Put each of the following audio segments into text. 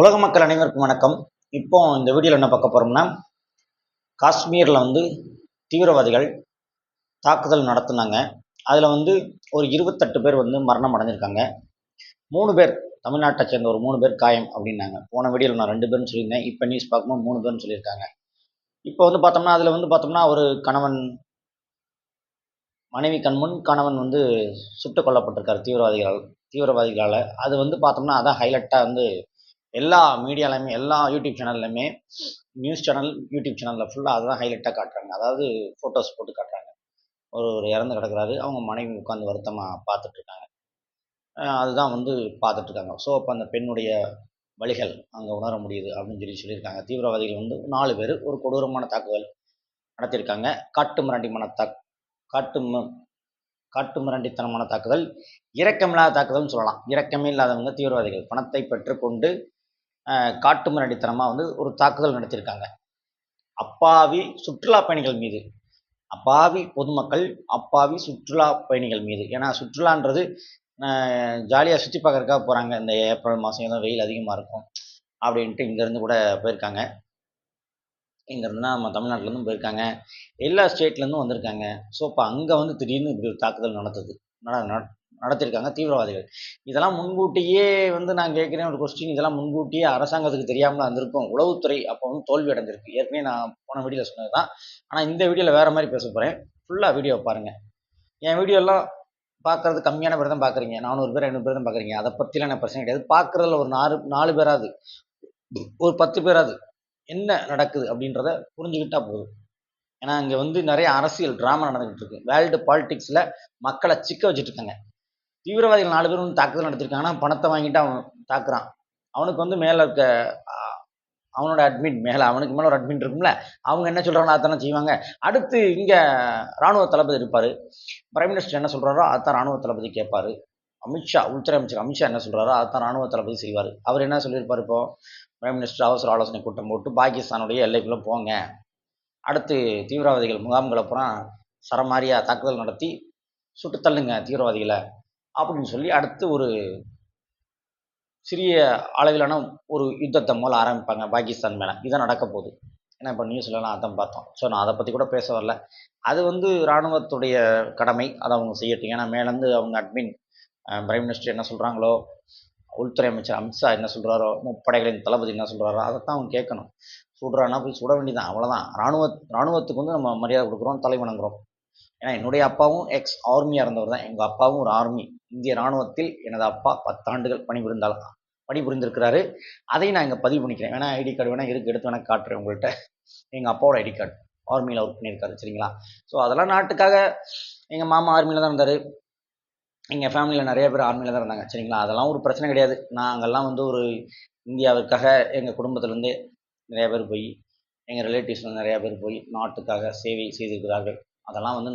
உலக மக்கள் அனைவருக்கும் வணக்கம். இப்போ இந்த வீடியோவில் என்ன பார்க்க போகிறோம்னா காஷ்மீரில் வந்து தீவிரவாதிகள் தாக்குதல் நடத்துனாங்க. அதில் வந்து ஒரு இருபத்தெட்டு பேர் வந்து மரணம் அடைஞ்சிருக்காங்க. மூணு பேர் தமிழ்நாட்டை சேர்ந்த ஒரு மூணு பேர் காயம் அப்படின்னாங்க. போன வீடியோவில் நான் ரெண்டு பேர்னு சொல்லியிருந்தேன். இப்போ நியூஸ் பார்க்கும்போது மூணு பேர்னு சொல்லியிருக்காங்க. இப்போ வந்து பார்த்தோம்னா அதில் வந்து பார்த்தோம்னா ஒரு கணவன் மனைவி கண்முன் கணவன் வந்து சுட்டுக் கொல்லப்பட்டிருக்கார் தீவிரவாதிகளால் தீவிரவாதிகளால். அது வந்து பார்த்தோம்னா அதான் ஹைலைட்டாக வந்து எல்லா மீடியாலையுமே எல்லா யூடியூப் சேனல்லையுமே நியூஸ் சேனல் யூடியூப் சேனலில் ஃபுல்லாக அதுதான் ஹைலைட்டாக காட்டுறாங்க. அதாவது ஃபோட்டோஸ் போட்டு காட்டுறாங்க. ஒரு ஒரு இறந்து கிடக்குறாரு. அவங்க மனைவி உட்காந்து வருத்தமாக பார்த்துட்ருக்காங்க. அதுதான் வந்து பார்த்துட்ருக்காங்க. ஸோ அப்போ அந்த பெண்ணுடைய வழிகள் அங்கே உணர முடியுது அப்படின்னு சொல்லி சொல்லியிருக்காங்க. தீவிரவாதிகள் வந்து நாலு பேர் ஒரு கொடூரமான தாக்குதல் நடத்தியிருக்காங்க. காட்டு மிராண்டிமான தாக் காட்டு ம- காட்டு மிராண்டித்தனமான தாக்குதல். இரக்கமில்லாத தாக்குதல்னு சொல்லலாம். இரக்கமே இல்லாதவங்க தீவிரவாதிகள். பணத்தை பெற்றுக்கொண்டு காட்டு மிராண்டித்தனமாக வந்து ஒரு தாக்குதல் நடத்தியிருக்காங்க. அப்பாவி சுற்றுலா பயணிகள் மீது. அப்பாவி பொதுமக்கள் அப்பாவி சுற்றுலா பயணிகள் மீது. ஏன்னா சுற்றுலான்றது ஜாலியாக சுற்றி பார்க்கறக்காக போகிறாங்க இந்த ஏப்ரல் மாதம் ஏதோ வெயில் அதிகமாக இருக்கும் அப்படின்ட்டு இங்கேருந்து கூட போயிருக்காங்க. இங்கேருந்துனா நம்ம தமிழ்நாட்டிலேருந்து போயிருக்காங்க. எல்லா ஸ்டேட்லேருந்தும் வந்திருக்காங்க. ஸோ இப்போ அங்கே வந்து திடீர்னு இப்படி ஒரு தாக்குதல் நடத்துது நட- நடத்தியிருக்காங்க தீவிரவாதிகள். இதெல்லாம் முன்கூட்டியே வந்து நான் கேட்குறேன் ஒரு கொஸ்டின் இதெல்லாம் முன்கூட்டியே அரசாங்கத்துக்கு தெரியாமல் வந்திருக்கும் உளவுத்துறை அப்போ வந்து தோல்வி அடைஞ்சிருக்கு. ஏற்கனவே நான் போன வீடியோவில் சொன்னது தான் ஆனால் இந்த வீடியோவில் வேறு மாதிரி பேச போகிறேன் ஃபுல்லாக வீடியோ பாருங்கள் என் வீடியோலாம் பார்க்குறது கம்மியான பேர் தான் பார்க்குறீங்க நானூறு பேர் ஐநூறு பேர் தான் பார்க்குறீங்க அதை பற்றிலாம் எனக்கு பிரச்சனை கிடையாது. பார்க்குறதுல ஒரு நாலு நாலு பேராது ஒரு பத்து பேராது என்ன நடக்குது அப்படின்றத புரிஞ்சுக்கிட்டா போதும். ஏன்னா இங்கே வந்து நிறைய அரசியல் ட்ராமா நடந்துகிட்டு இருக்கு. வேர்ல்டு பாலிடிக்ஸில் மக்களை சிக்க வச்சுட்டு இருக்காங்க. தீவிரவாதிகள் நாலு பேர் வந்து தாக்குதல் நடத்திருக்காங்கன்னா பணத்தை வாங்கிட்டு அவன் தாக்குறான். அவனுக்கு வந்து மேலே இருக்க அவனோட அட்மின் மேலே அவனுக்கு மேலே ஒரு அட்மின் இருக்கும்ல அவங்க என்ன சொல்கிறாங்களோ அதானே செய்வாங்க. அடுத்து இங்கே ராணுவ தளபதி இருப்பார். பிரைம் மினிஸ்டர் என்ன சொல்கிறாரோ அதான் இராணுவ தளபதி கேட்பாரு. அமித்ஷா உள்துறை அமைச்சர் அமித்ஷா என்ன சொல்கிறாரோ அதான் ராணுவ தளபதி செய்வார். அவர் என்ன சொல்லியிருப்பார் இப்போ? பிரைம் மினிஸ்டர் அவசர ஆலோசனை கூட்டம் போட்டு பாகிஸ்தானுடைய எல்லைக்குள்ளே போங்க. அடுத்து தீவிரவாதிகள் முகாம்களை பூரா சரமாரியாக தாக்குதல் நடத்தி சுட்டு தள்ளுங்க தீவிரவாதிகளை. அப்படின்னு சொல்லி அடுத்து ஒரு சிறிய அளவிலான ஒரு யுத்தத்தை மூலம் ஆரம்பிப்பாங்க பாகிஸ்தான் மேலே. இதான் நடக்க போகுது. ஏன்னா இப்போ நியூஸ்லலாம் அதான் பார்த்தோம். ஸோ நான் அதை பற்றி கூட பேச வரல. அது வந்து இராணுவத்துடைய கடமை. அதை அவங்க செய்யட்டும். ஏன்னா மேலேருந்து அவங்க அட்மின் பிரைம் மினிஸ்டர் என்ன சொல்கிறாங்களோ உள்துறை அமைச்சர் அமித்ஷா என்ன சொல்கிறாரோ முப்படைகளின் தளபதி என்ன சொல்கிறாரோ அதைத்தான் அவங்க கேட்கணும். சுடுறான்னா போய் சுட வேண்டியதான் அவ்வளோதான் இராணுவ ராணுவத்துக்கு வந்து நம்ம மரியாதை கொடுக்குறோம் தலை வணங்குறோம் ஏன்னா என்னுடைய அப்பாவும் எக்ஸ் ஆர்மியாக இருந்தவர் தான் எங்கள் அப்பாவும் ஒரு ஆர்மி இந்திய ராணுவத்தில் எனது அப்பா பத்தாண்டுகள் பணிபுரிந்தால் பணிபுரிந்திருக்கிறாரு. அதையும் நான் இங்கே பதிவு பண்ணிக்கிறேன். வேணா ஐடி கார்டு வேணா இருக்கு எடுத்து வேணா காட்டுறேன் உங்கள்கிட்ட எங்கள் அப்பாவோட ஐடி கார்டு. ஆர்மியில் ஒர்க் பண்ணியிருக்காரு சரிங்களா? ஸோ அதெல்லாம் நாட்டுக்காக எங்கள் மாமா ஆர்மியில் தான் இருந்தார். எங்கள் ஃபேமிலியில் நிறைய பேர் ஆர்மியில் தான் இருந்தாங்க சரிங்களா? அதெல்லாம் ஒரு பிரச்சனை கிடையாது. நாங்கள்லாம் வந்து ஒரு இந்தியாவிற்காக எங்கள் குடும்பத்திலேருந்தே நிறைய பேர் போய் எங்கள் ரிலேட்டிவ்ஸில் நிறையா பேர் போய் நாட்டுக்காக சேவை செய்திருக்கிறார்கள். அதெல்லாம் வந்து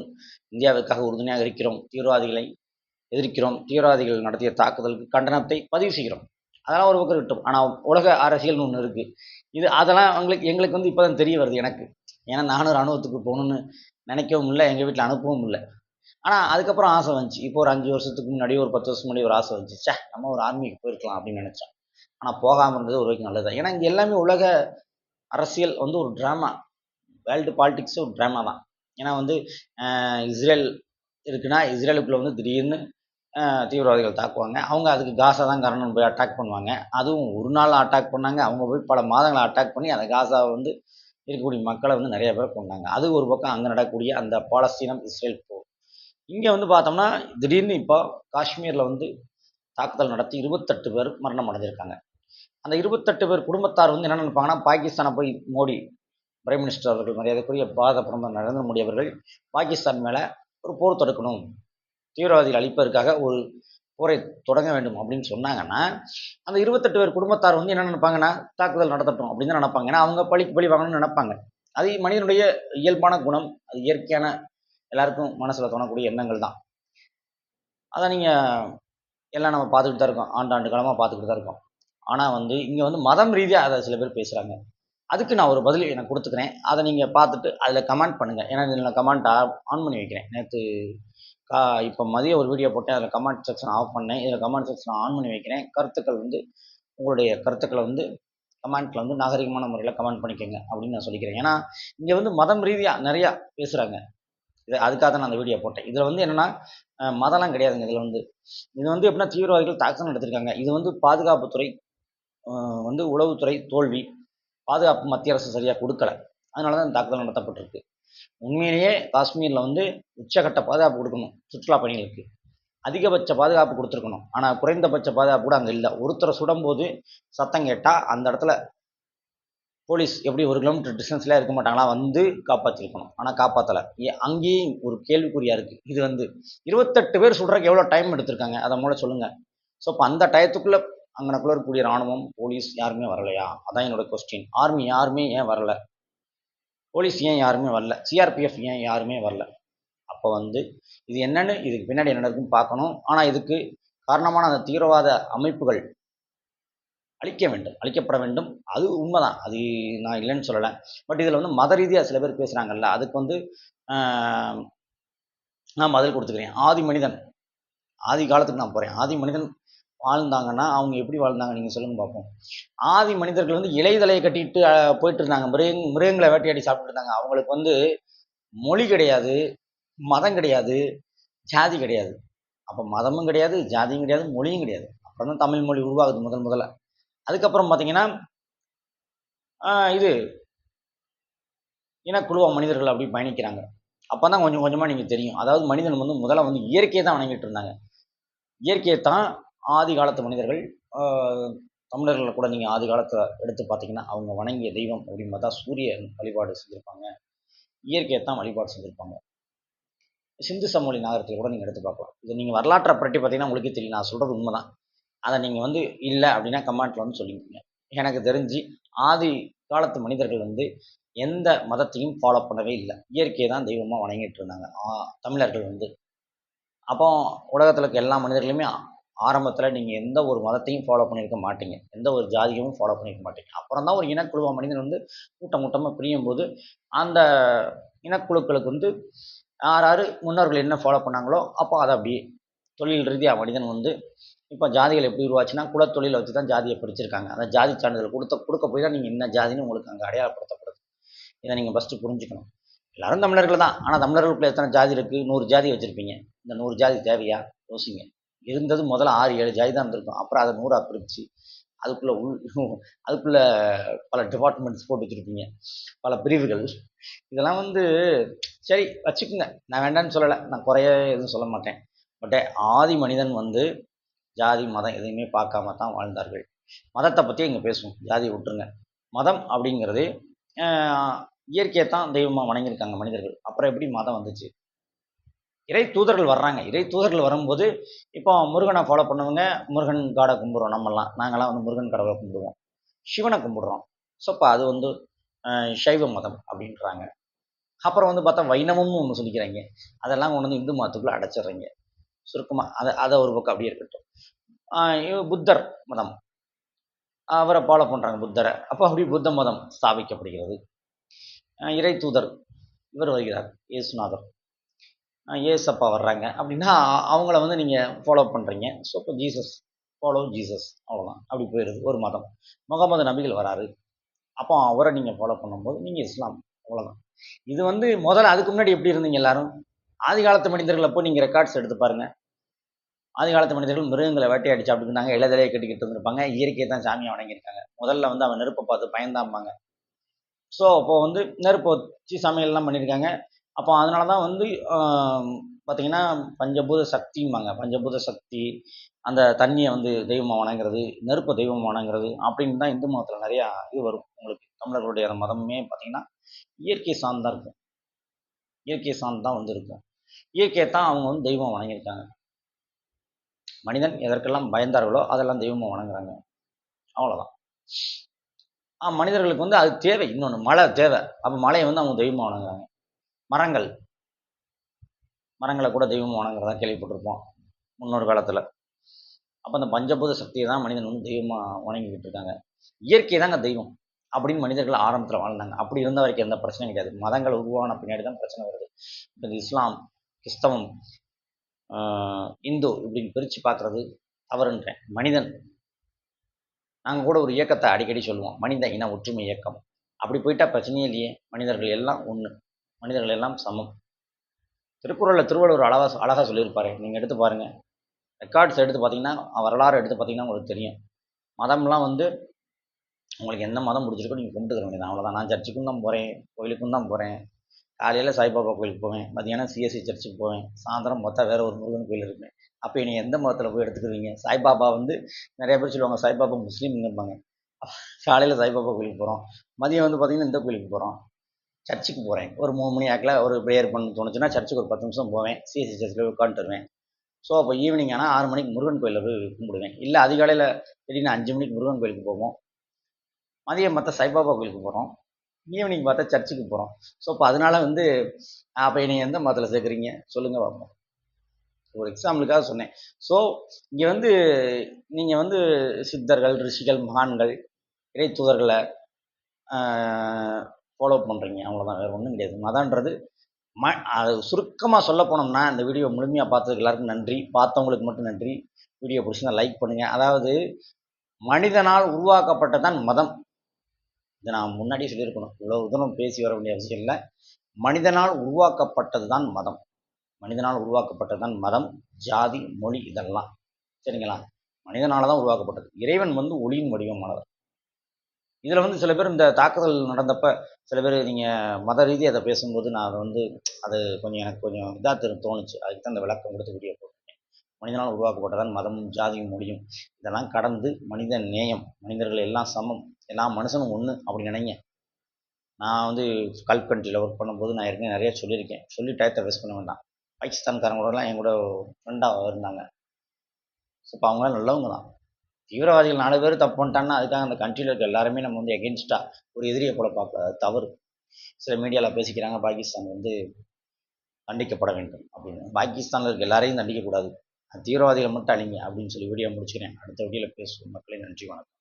இந்தியாவிற்காக உறுதுணையாக இருக்கிறோம். தீவிரவாதிகளை எதிர்க்கிறோம் தீவிரவாதிகள் நடத்திய தாக்குதலுக்கு கண்டனத்தை பதிவு செய்கிறோம். அதெல்லாம் ஒரு பக்கம் இருக்கட்டும். ஆனால் உலக அரசியல்னு ஒன்று இருக்குது இது அதெல்லாம் எங்களுக்கு எங்களுக்கு வந்து இப்போ தான் தெரிய வருது எனக்கு. ஏன்னா நானும் இராணுவத்துக்கு போகணுன்னு நினைக்கவும் இல்லை எங்கள் வீட்டில் அனுப்பவும் இல்லை. ஆனால் அதுக்கப்புறம் ஆசை வந்துச்சு. இப்போ ஒரு அஞ்சு வருஷத்துக்கு முன்னாடி ஒரு பத்து வருஷம் முன்னாடி ஒரு ஆசை வந்துச்சு. சே நம்ம ஒரு ஆர்மிக்கு போயிருக்கலாம் அப்படின்னு நினச்சோம். ஆனால் போகாமல் இருந்தது ஒரு வரைக்கும் நல்லது ஏன்னா இங்கே எல்லாமே உலக அரசியல் வந்து ஒரு ட்ராமா வேர்ல்டு பாலிடிக்ஸே ஒரு ட்ராமா தான். ஏன்னா வந்து இஸ்ரேல் இருக்குன்னா இஸ்ரேலுக்குள்ளே வந்து திடீர்னு தீவிரவாதிகள் தாக்குவாங்க. அவங்க அதுக்கு காசா தான் காரணம் போய் அட்டாக் பண்ணுவாங்க. அதுவும் ஒரு நாள் அட்டாக் பண்ணாங்க. அவங்க போய் பல மாதங்களை அட்டாக் பண்ணி அந்த காசாவை வந்து இருக்கக்கூடிய மக்களை வந்து நிறைய பேர் கொண்டாங்க. அது ஒரு பக்கம் அங்கே நடக்கக்கூடிய அந்த பாலஸ்தீனம் இஸ்ரேல் போர். இங்கே வந்து பார்த்தோம்னா திடீர்னு இப்போ காஷ்மீரில் வந்து தாக்குதல் நடத்தி இருபத்தெட்டு பேர் மரணம் அடைஞ்சிருக்காங்க. அந்த இருபத்தெட்டு பேர் குடும்பத்தார் வந்து என்ன நினைப்பாங்கன்னா பாகிஸ்தானை போய் மோடி பிரைம் மினிஸ்டர் அவர்கள் மரியாதைக்குரிய பாரத பிரதமர் நரேந்திர மோடி அவர்கள் பாகிஸ்தான் மேலே ஒரு போர் தொடுக்கணும். தீவிரவாதிகள் அழிப்பதற்காக ஒரு போரை தொடங்க வேண்டும் அப்படின்னு சொன்னாங்கன்னா அந்த இருபத்தெட்டு பேர் குடும்பத்தார் வந்து என்ன நினைப்பாங்கன்னா தாக்குதல் நடத்தட்டும் அப்படின்னு தான் நினைப்பாங்க. ஏன்னா அவங்க பழிக்கு பழி வாங்கணும்னு நினைப்பாங்க. அது மனிதனுடைய இயல்பான குணம். அது இயற்கையான எல்லாருக்கும் மனசில் தோணக்கூடிய எண்ணங்கள் தான். அதை நீங்கள் எல்லாம் நம்ம பார்த்துக்கிட்டு தான் இருக்கோம். ஆண்டாண்டு காலமாக பார்த்துக்கிட்டு தான் இருக்கோம். ஆனால் வந்து இங்கே வந்து மதம் ரீதியாக அதை சில பேர் பேசுகிறாங்க அதுக்கு நான் ஒரு பதில் எனக்கு கொடுத்துக்கிறேன். அதை நீங்கள் பார்த்துட்டு அதில் கமெண்ட் பண்ணுங்கள் ஏன்னா நான் கமெண்ட் ஆன் பண்ணி வைக்கிறேன். நேற்று இப்போ மதியம் ஒரு வீடியோ போட்டேன். அதில் கமெண்ட் செக்ஷன் ஆஃப் பண்ணேன். இதில் கமெண்ட் செக்ஷன் ஆன் பண்ணி வைக்கிறேன். கருத்துக்கள் வந்து உங்களுடைய கருத்துக்களை வந்து கமெண்ட்டில் வந்து நாகரிகமான முறையில் கமெண்ட் பண்ணிக்கோங்க அப்படின்னு நான் சொல்லிக்கிறேன். ஏன்னா இங்கே வந்து மதம் ரீதியாக நிறையா பேசுகிறாங்க இது அதுக்காக தான் நான் அந்த வீடியோ போட்டேன். இதில் வந்து என்னென்னா மதம்லாம் கிடையாதுங்க. இதில் வந்து இது வந்து எப்படின்னா தீவிரவாதிகள் தாக்குதல் நடத்திருக்காங்க இது வந்து பாதுகாப்புத்துறை வந்து உளவுத்துறை தோல்வி பாதுகாப்பு மத்திய அரசு சரியாக கொடுக்கல. அதனால தான் தாக்குதல் நடத்தப்பட்டிருக்கு. உண்மையிலேயே காஷ்மீரில் வந்து உச்சகட்ட பாதுகாப்பு கொடுக்கணும் சுற்றுலா பயணிகளுக்கு. அதிகபட்ச பாதுகாப்பு கொடுத்துருக்கணும். ஆனால் குறைந்தபட்ச பாதுகாப்பு கூட அங்கே இல்லை. ஒருத்தரை சுடும்போது சத்தம் கேட்டால் அந்த இடத்துல போலீஸ் எப்படி ஒரு கிலோமீட்டர் டிஸ்டன்ஸ்ல இருக்க மாட்டாங்களா வந்து காப்பாற்றிருக்கணும் ஆனால் காப்பாற்றலை அங்கேயும் ஒரு கேள்விக்குறியாக இருக்குது இது வந்து இருபத்தெட்டு பேர் சுடுறதுக்கு எவ்வளோ டைம் எடுத்திருக்காங்க? அதை மூலம் சொல்லுங்கள் ஸோ இப்போ அந்த டயத்துக்குள்ளே அங்கனக்குள்ளே இருக்கக்கூடிய ராணுவம் போலீஸ் யாருமே வரலையா? அதான் என்னோட கொஸ்டின் ஆர்மி யாருமே ஏன் வரல? போலீஸ் ஏன் யாருமே வரல? சிஆர்பிஎஃப் ஏன் யாருமே வரல? அப்போ வந்து இது என்னென்னு இதுக்கு பின்னாடி என்ன இருக்குன்னு பார்க்கணும். ஆனால் இதுக்கு காரணமான அந்த தீவிரவாத அமைப்புகள் அழிக்க வேண்டும் அழிக்கப்பட வேண்டும். அது உண்மைதான். அது நான் இல்லைன்னு சொல்லலை. பட் இதில் வந்து மத ரீதியாக சில பேர் பேசுகிறாங்கல்ல அதுக்கு வந்து நான் பதில் கொடுத்துக்கிறேன். ஆதி மனிதன் ஆதி காலத்துக்கு நான் போகிறேன் ஆதி மனிதன் வாழ்ந்தாங்கன்னா அவங்க எப்படி வாழ்ந்தாங்க நீங்கள் சொல்லுங்க பார்ப்போம் ஆதி மனிதர்கள் வந்து இலைதலையை கட்டிட்டு போயிட்டு இருந்தாங்க மிருக மிருகங்களை வேட்டையாடி சாப்பிட்டு இருந்தாங்க. அவங்களுக்கு வந்து மொழி கிடையாது மதம் கிடையாது ஜாதி கிடையாது. அப்போ மதமும் கிடையாது ஜாதியும் கிடையாது மொழியும் கிடையாது. அப்புறம் தான் தமிழ் மொழி உருவாகுது முதல் முதல்ல. அதுக்கப்புறம் பார்த்தீங்கன்னா இது இனக்குழுவா மனிதர்கள் அப்படி பயணிக்கிறாங்க. அப்போ தான் கொஞ்சம் கொஞ்சமாக நீங்கள் தெரியும். அதாவது மனிதன் வந்து முதல்ல வந்து இயற்கையை தான் வணங்கிட்டு இருந்தாங்க. இயற்கையை தான் ஆதி காலத்து மனிதர்கள் தமிழர்களை கூட நீங்கள் ஆதி காலத்தை எடுத்து பார்த்தீங்கன்னா அவங்க வணங்கிய தெய்வம் அப்படின்னு பார்த்தா சூரியன் வழிபாடு செஞ்சுருப்பாங்க. இயற்கையை தான் வழிபாடு செஞ்சுருப்பாங்க. சிந்து சமவெளி நாகரத்தில் கூட நீங்கள் எடுத்து பார்க்கலாம் இது நீங்கள் வரலாற்றை பற்றி பார்த்தீங்கன்னா உங்களுக்கே தெரியும். நான் சொல்கிறது உண்மை தான் அதை நீங்கள் வந்து இல்லை அப்படின்னா கமெண்ட்டில் வந்து சொல்லிக்கோங்க. எனக்கு தெரிஞ்சு ஆதி காலத்து மனிதர்கள் வந்து எந்த மதத்தையும் ஃபாலோ பண்ணவே இல்லை. இயற்கையை தான் தெய்வமாக வணங்கிட்டு இருந்தாங்க. தமிழர்கள் வந்து. அப்போ உலகத்தில் இருக்க எல்லா மனிதர்களுமே ஆரம்பத்தில் நீங்கள் எந்த ஒரு மதத்தையும் ஃபாலோ பண்ணியிருக்க மாட்டீங்க. எந்த ஒரு ஜாதியும் ஃபாலோ பண்ணியிருக்க மாட்டீங்க. அப்புறம் தான் ஒரு இனக்குழுவா மனிதன் வந்து கூட்டம் கூட்டமாக பிரியும் போது அந்த இனக்குழுக்களுக்கு வந்து யார் யார் முன்னோர்கள் என்ன ஃபாலோ பண்ணாங்களோ அப்போ அதை அப்படியே தொழில் ரீதியாக மனிதன் வந்து இப்போ ஜாதிகள் எப்படி உருவாச்சுன்னா குலத்தொழிலை வச்சு தான் ஜாதியை பிடிச்சிருக்காங்க அந்த ஜாதி சான்றிதழ் கொடுத்த கொடுக்க போய் தான் நீங்கள் என்ன ஜாதின்னு உங்களுக்கு அங்கே அடையாளப்படுத்தப்படுது. இதை நீங்கள் ஃபஸ்ட்டு புரிஞ்சுக்கணும். எல்லாரும் தமிழர்கள் தான். ஆனால் தமிழர்களுக்குள்ள எத்தனை ஜாதி இருக்குது நூறு ஜாதி வச்சுருப்பீங்க. இந்த நூறு ஜாதி தேவையா? யோசிங்க. இருந்தது முதல்ல ஆறு ஏழு ஜாதி தான் இருந்திருக்கும். அப்புறம் அதை நூறாக பிரித்து அதுக்குள்ளே உள் அதுக்குள்ளே பல டிபார்ட்மெண்ட்ஸ் போட்டு வச்சுருப்பீங்க. பல பிரிவுகள். இதெல்லாம் வந்து சரி வச்சுக்கோங்க. நான் வேண்டாம்னு சொல்லலை. நான் குறைய எதுவும் சொல்ல மாட்டேன். பட் ஆதி மனிதன் வந்து ஜாதி மதம் எதையுமே பார்க்காம தான் வாழ்ந்தார்கள். மதத்தை பற்றி இங்கே பேசுவோம். ஜாதியை விட்டுருங்க. மதம் அப்படிங்கிறது இயற்கையை தான் தெய்வமாக வணங்கியிருக்காங்க மனிதர்கள். அப்புறம் எப்படி மதம் வந்துச்சு? இறை தூதர்கள் வர்றாங்க. இறை தூதர்கள் வரும்போது இப்போ முருகனை ஃபாலோ பண்ணவங்க முருகன் காடை கும்பிட்றோம் நம்மலாம் நாங்களாம் வந்து முருகன் கடவுளை கும்பிடுவோம். சிவனை கும்பிடுறோம். ஸோ இப்போ அது வந்து சைவ மதம் அப்படின்றாங்க. அப்புறம் வந்து பார்த்தா வைணவம்னு ஒன்று சொல்லிக்கிறாங்க. அதெல்லாம் கொண்டு வந்து இந்து மதத்துக்குள்ளே அடைச்சிடுறீங்க. சுருக்கமாக அதை அதை ஒரு பக்கம் அப்படியே இருக்கட்டும். புத்தர் மதம். அவரை ஃபாலோ பண்ணுறாங்க புத்தரை. அப்போ அப்படி புத்த மதம் ஸ்தாபிக்கப்படுகிறது. இறை தூதர். இவர் வருகிறார். இயேசுநாதர். ஏசப்பா வர்றாங்க. அப்படின்னா அவங்கள வந்து நீங்கள் ஃபாலோ பண்ணுறீங்க ஸோ இப்போ ஜீசஸ் ஃபாலோ ஜீசஸ் அவ்வளோதான் அப்படி போயிடுது ஒரு மதம். முகமது நபிகள் வராரு. அப்போ அவரை நீங்கள் ஃபாலோ பண்ணும்போது நீங்கள் இஸ்லாம். அவ்வளோதான் இது வந்து முதல்ல அதுக்கு முன்னாடி எப்படி இருந்தீங்க எல்லாரும்? ஆதி காலத்து போய் நீங்கள் ரெக்கார்ட்ஸ் எடுத்து பாருங்க. ஆதி காலத்து மனிதர்கள் மிருகங்களை வேட்டையாடி சாப்பிட்டுருந்தாங்க இளதலையை கட்டிக்கிட்டு இருந்திருப்பாங்க. இயற்கையை தான் சாமியை வணங்கியிருக்காங்க. முதல்ல வந்து அவன் நெருப்பை பார்த்து பயந்தாம்பாங்க. ஸோ அப்போது வந்து நெருப்பை வச்சு சமையல்லாம் பண்ணியிருக்காங்க. அப்போ அதனால தான் வந்து பார்த்திங்கன்னா பார்த்தீங்கன்னா பஞ்சபூத சக்திம்பாங்க. பஞ்சபூத சக்தி அந்த தண்ணியை வந்து தெய்வமாக வணங்குறது நெருப்பை தெய்வமாக வணங்குறது அப்படின்னு தான் இந்து மதத்தில் நிறையா இது வரும். உங்களுக்கு தமிழர்களுடைய அந்த மதமே பார்த்தீங்கன்னா இயற்கை சார்ந்து இருக்கும். இயற்கை சார்ந்து தான் வந்து இருக்கும். இயற்கையை தான் அவங்க வந்து தெய்வம் வணங்கியிருக்காங்க. மனிதன் எதற்கெல்லாம் பயந்தார்களோ அதெல்லாம் தெய்வமாக வணங்குறாங்க. அவ்வளோதான் மனிதர்களுக்கு வந்து அது தேவை. இன்னொன்று மழை தேவை. அப்போ மழையை வந்து அவங்க தெய்வமாக வணங்குறாங்க. மரங்கள். மரங்களை கூட தெய்வம் வணங்குறதா கேள்விப்பட்டிருப்போம் முன்னொரு காலத்தில். அப்போ அந்த பஞ்சபூத சக்தியை தான் மனிதன் வந்து தெய்வமாக வணங்கிக்கிட்டு இருக்காங்க. இயற்கை தாங்க தெய்வம் அப்படின்னு மனிதர்கள் ஆரம்பத்தில் வாழ்ந்தாங்க. அப்படி இருந்த வரைக்கும் எந்த பிரச்சனையும் கிடையாது. மதங்கள் உருவான பின்னாடி தான் பிரச்சனை வருது. இப்போ இந்த இஸ்லாம் கிறிஸ்தவம் இந்து இப்படின்னு பிரித்து பார்க்குறது தவறுன்றேன். மனிதன் நாங்கள் கூட ஒரு இயக்கத்தை அடிக்கடி சொல்லுவோம். மனித இன ஒற்றுமை இயக்கம். அப்படி போயிட்டா பிரச்சனையே இல்லையே. மனிதர்கள் எல்லாம் ஒன்று மனிதர்கள் எல்லாம் சமம். திருக்குறளில் திருவள்ளுவர் அழகா அழகாக சொல்லியிருப்பாரு. நீங்கள் எடுத்து பாருங்கள் ரெக்கார்ட்ஸ் எடுத்து பார்த்தீங்கன்னா வரலாறு எடுத்து பார்த்தீங்கன்னா உங்களுக்கு தெரியும். மதம்லாம் வந்து உங்களுக்கு எந்த மதம் பிடிச்சிருக்கோ நீங்கள் கும்பிட்டுக்கிற வேண்டியது அவ்வளோதான் நான் சர்ச்சுக்கும் தான் போகிறேன் கோயிலுக்கும் தான் போகிறேன் காலையில் சாய்பாபா கோயிலுக்கு போவேன். மதியானம் சிஎஸ்சி சர்ச்சுக்கு போவேன். சாயந்தரம் பார்த்தா வேறு ஒரு முருகன் கோயில் இருப்பேன் அப்போ நீங்கள் எந்த மதத்தில் போய் எடுத்துக்குவீங்க? சாய்பாபா வந்து நிறைய பேர் சொல்லுவாங்க சாய்பாபா முஸ்லீம்ங்கிறாங்க காலையில் சாய்பாபா கோயிலுக்கு போகிறோம் மதியம் வந்து பார்த்திங்கன்னா இந்த கோயிலுக்கு போகிறோம் சர்ச்சுக்கு போகிறேன் ஒரு மூணு மணி ஆக்கில் ஒரு ப்ரேயர் பண்ண தோணுச்சுன்னா சர்ச்சுக்கு ஒரு பத்து நிமிஷம் போவேன். சிஎஸ்சி சர்ச்சில் உட்காந்துட்டு வருவேன் ஸோ அப்போ ஈவினிங் ஆனால் ஆறு மணிக்கு முருகன் கோயிலில் போய் கும்பிடுவேன். இல்லை அதிகாலையில் திடீர்னு அஞ்சு மணிக்கு முருகன் கோயிலுக்கு போவோம். மதியம் பார்த்தா சாய்பாபா கோயிலுக்கு போகிறோம் ஈவினிங் பார்த்தா சர்ச்சுக்கு போகிறோம் ஸோ அப்போ அதனால வந்து அப்போ நீங்கள் எந்த மதத்தில் சேர்க்குறீங்க? சொல்லுங்கள் பார்ப்போம் ஒரு எக்ஸாம்பிளுக்காக சொன்னேன். ஸோ இங்கே வந்து நீங்கள் வந்து சித்தர்கள் ரிஷிகள் மகான்கள் இறை தூதர்களை ஃபாலோ பண்ணுறீங்க அவ்வளோதான் வேறு ஒன்றும் கிடையாது. மதன்றது ம அது சுருக்கமாக சொல்ல போனோம்னா இந்த வீடியோ முழுமையாக பார்த்ததுக்கு எல்லாருக்கும் நன்றி. பார்த்தவங்களுக்கு மட்டும் நன்றி. வீடியோ பிடிச்சிருந்தா லைக் பண்ணுங்கள் அதாவது மனிதனால் உருவாக்கப்பட்டதான் மதம். இதை நான் முன்னாடியே சொல்லியிருக்கணும். இவ்வளோ தூரம் பேசி வர வேண்டிய அவசியம் இல்லை. மனிதனால் உருவாக்கப்பட்டது தான் மதம். மனிதனால் உருவாக்கப்பட்டது தான் மதம் ஜாதி மொழி இதெல்லாம். சரிங்களா? மனிதனால் தான் உருவாக்கப்பட்டது. இறைவன் வந்து ஒளியின் வடிவமானவர். இதில் வந்து சில பேர் இந்த தாக்குதல் நடந்தப்ப சில பேர் நீங்கள் மத ரீதியாக அதை பேசும்போது நான் அதை வந்து அது கொஞ்சம் எனக்கு கொஞ்சம் இதாக தெரு தோணுச்சு. அதுக்கு தான் அந்த விளக்கம் கொடுத்து வீடியோ போட்டிருக்கேன். மனிதனால் உருவாக்கப்பட்டதான் மதமும் ஜாதியும் முடியும் இதெல்லாம் கடந்து மனித நேயம் மனிதர்கள் எல்லாம் சமம் எல்லா மனுஷனும் ஒன்று அப்படி நினைங்க. நான் வந்து கல்ஃப் கண்ட்ரியில் ஒர்க் பண்ணும்போது நான் ஏற்கனவே நிறைய சொல்லியிருக்கேன். சொல்லி டயத்தை வேஸ்ட் பண்ண வேண்டாம். பாகிஸ்தான்காரங்களோடலாம் என் கூட ஃப்ரெண்டாக இருந்தாங்க. ஸோ இப்போ அவங்களாம் நல்லவங்க தான். தீவிரவாதிகள் நாலு பேர் தப்பு பண்ணிட்டாங்கன்னா அதுக்காக அந்த கண்ட்ரியில் இருக்க எல்லாருமே நம்ம வந்து எகென்ஸ்டாக ஒரு எதிரியை போல பார்க்க தவறு. சில மீடியாவில் பேசிக்கிறாங்க பாகிஸ்தான் வந்து தண்டிக்கப்பட வேண்டும் அப்படின்னு. பாகிஸ்தானில் இருக்க எல்லாரையும் தண்டிக்கக்கூடாது தீவிரவாதிகள் மட்டும் அழிங்க அப்படின்னு சொல்லி வீடியோ முடிச்சுக்கிறேன். அடுத்த வீடியோவில் பேசுவோம். மக்களே நன்றி வணக்கம்.